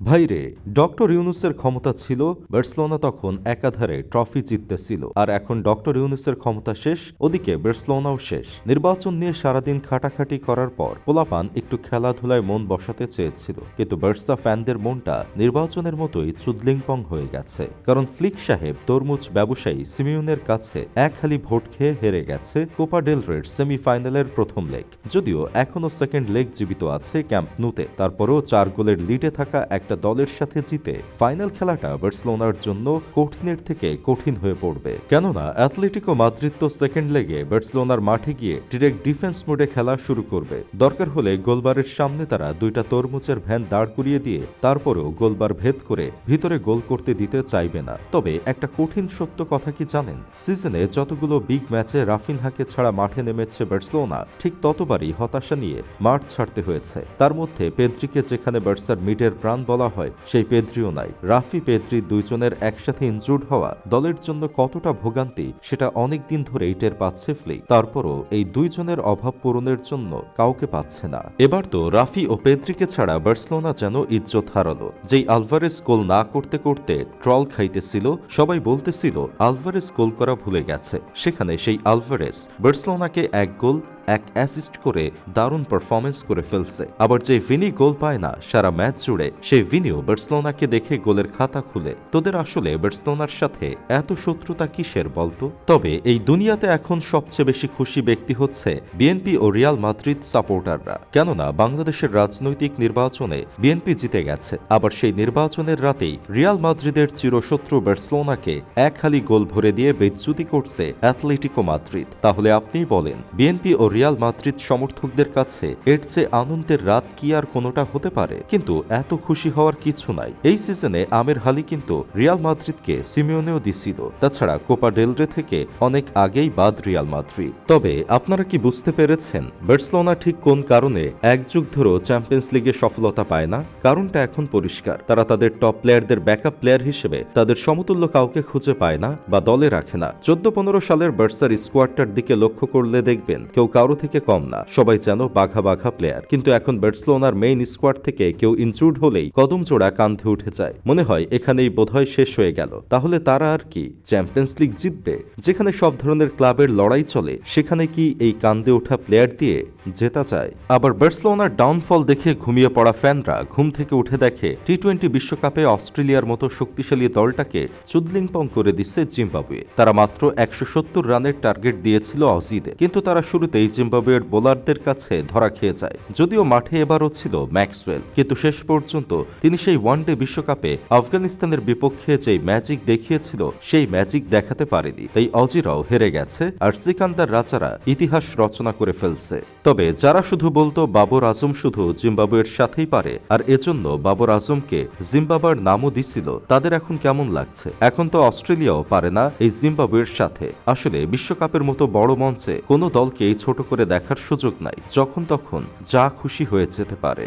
ভাইরে, ডক্টর ইউনুসের ক্ষমতা ছিল, বার্সেলোনা তখন একাধারে ট্রফি জিততেছিল আর এখন ডক্টর ইউনুসের ক্ষমতা শেষ, ওদিকে বার্সেলোনাও শেষ। নির্বাচন নিয়ে সারাদিন খাটাখাটি করার পর পোলাপান একটু খেলাধুলায় মন বসাতে চেয়েছিল, কিন্তু বার্সা ফ্যানদের মনটা নির্বাচনের মতোই চুদলিংপং হয়ে গেছে। কারণ ফ্লিক সাহেব, তরমুজ ব্যবসায়ী সিমিউনের কাছে এক হালি ভোট খেয়ে হেরে গেছে কোপা ডেল রের সেমিফাইনালের প্রথম লেগ। যদিও এখনও সেকেন্ড লেগ জীবিত আছে ক্যাম্প নুতে, তারপরও চার গোলের লিডে থাকা একটা দলের সাথে জিতে ফাইনাল খেলাটা বার্সেলোনার জন্য কঠিনের থেকে কঠিন হয়ে পড়বে। কেননা অ্যাথলেটিকো মাদ্রিদ তো সেকেন্ড লেগে বার্সেলোনার মাঠে গিয়ে ডিরেক্ট ডিফেন্স মোডে খেলা শুরু করবে। দরকার হলে গোলবারের সামনে তারা দুইটা তরমুজের ভ্যান দাঁড় করিয়ে দিয়ে তারপরেও গোলবার ভেদ করে ভিতরে গোল করতে দিতে চাইবে না। তবে একটা কঠিন সত্য কথা কি জানেন? সিজনে যতগুলো বিগ ম্যাচে রাফিনহাকে ছাড়া মাঠে নেমেছে বার্সেলোনা, ঠিক ততবারই হতাশা নিয়ে মাঠ ছাড়তে হয়েছে। তার মধ্যে পেদ্রিকে যেখানে বার্সার মিডের প্রাণ বলা হয়, সেই পেদ্রিও নাই। রাফি পেদ্রি দুইজনের একসাথে ইনজুর্ড হওয়া দলের জন্য কতটা ভোগান্তি, সেটা অনেক দিন ধরেই টের পাচ্ছে ফ্লি তারপরও এই দুইজনের অভাব পূরণের জন্য কাউকে পাচ্ছে না। এবার তো রাফি ও পেদ্রিকে ছাড়া বার্সেলোনা যেন ইজ্জত হারালো। যেই আলভারেস গোল না করতে করতে ট্রল খাইতেছিল, সবাই বলতেছিল আলভারেস গোল করা ভুলে গেছে। সেখানে সেই আলভারেস বার্সেলোনাকে এক গোল এক অ্যাসিস্ট করে দারুণ পারফরমেন্স করে ফেলছে। আবার যে ভিনি গোল পায় না, সারা ম্যাচ জুড়ে সেই ভিনিও বার্সেলোনাকে দেখে গোলের খাতা খুলে। তোদের আসলে বার্সেলোনার সাথে এত শত্রুতা কিসের বলতো? তবে এই দুনিয়াতে এখন সবচেয়ে বেশি খুশি ব্যক্তি হচ্ছে বিএনপি ও রিয়াল মাদ্রিদ সাপোর্টাররা কেননা বাংলাদেশের রাজনৈতিক নির্বাচনে বিএনপি জিতে গেছে। আবার সেই নির্বাচনের রাতেই রিয়াল মাদ্রিদের চিরশত্রু বার্সেলোনাকে এক হালি গোল ভরে দিয়ে বেজ্জুতি করছে অ্যাথলেটিকো মাদ্রিদ তাহলে আপনিই বলেন বিএনপি ও রিয়াল মাদ্রিদ সমর্থকদের কাছে এর চেয়ে আনন্দের রাত কি আর কোনোটা হতে পারে? কিন্তু এত খুশি হওয়ার কিছু নাই। এই সিজনে আমের হালি কিন্তু রিয়াল মাদ্রিদকে সিমিওনেও দিছিল। তাছাড়া কোপা ডেলরে থেকে অনেক আগেই বাদ রিয়াল মাদ্রিদ। তবে আপনারা কি বুঝতে পেরেছেন, বার্সেলোনা ঠিক কোন কারণে এক যুগ ধরেও চ্যাম্পিয়ন্স লিগে সফলতা পায় না? কারণটা এখন পরিষ্কার। তারা তাদের টপ প্লেয়ারদের ব্যাকআপ প্লেয়ার হিসেবে তাদের সমতুল্য কাউকে খুঁজে পায় না বা দলে রাখে না। চোদ্দ পনেরো সালের বার্সার স্কোয়াডটার দিকে লক্ষ্য করলে দেখবেন, কেউ কারও থেকে কম না। সবাই যেন বাঘা বাঘা প্লেয়ার কিন্তু এখন বার্সেলোনার মেইন স্কোয়াড থেকে কেউ ইনজুর্ড হলেই কদম জোড়া কান্ধে উঠে যায়। মনে হয় এখানেই বোধহয় শেষ হয়ে গেল। তাহলে তারা আর কি? চ্যাম্পিয়ন্স লিগ জিতবে? যেখানে সব ধরনের ক্লাবের লড়াই চলে, সেখানে কি এই কান্দে ওঠা প্লেয়ার দিয়ে জেতা যায়? আবার বার্সেলোনার ডাউনফল দেখে ঘুমিয়ে পড়া ফ্যানরা ঘুম থেকে উঠে দেখে টি টোয়েন্টি বিশ্বকাপে অস্ট্রেলিয়ার মতো শক্তিশালী দলটাকে চুদলিংপং করে দিচ্ছে জিম্বাবুয়ে। তারা মাত্র একশো সত্তর রানের টার্গেট দিয়েছিল অজিদে কিন্তু তারা শুরুতেই জিম্বাবুয়ের বোলারদের কাছে ধরা খেয়ে যায়। যদিও মাঠে এবারও ছিল ম্যাক্সওয়েল, কিন্তু শেষ পর্যন্ত তিনি সেই ওয়ানডে বিশ্বকাপে আফগানিস্তানের বিপক্ষে যেই ম্যাজিক দেখিয়েছিল, সেই ম্যাজিক দেখাতে পারেনি। তাই অজিরাও হেরে গেছে, আর সিকান্দার রাজারা ইতিহাস রচনা করে ফেলছে। তবে যারা শুধু বলতো বাবর আজম শুধু জিম্বাবুয়ের সাথেই পারে, আর এজন্য বাবর আজমকে জিম্বাবার নামও দিছিল, তাদের এখন কেমন লাগছে? এখন তো অস্ট্রেলিয়াও পারে না এই জিম্বাবুয়ের সাথে। আসলে বিশ্বকাপের মতো বড় মঞ্চে কোনো দলকেই ছোট করে দেখার সুযোগ নাই যখন তখন যা খুশি হয়ে যেতে পারে।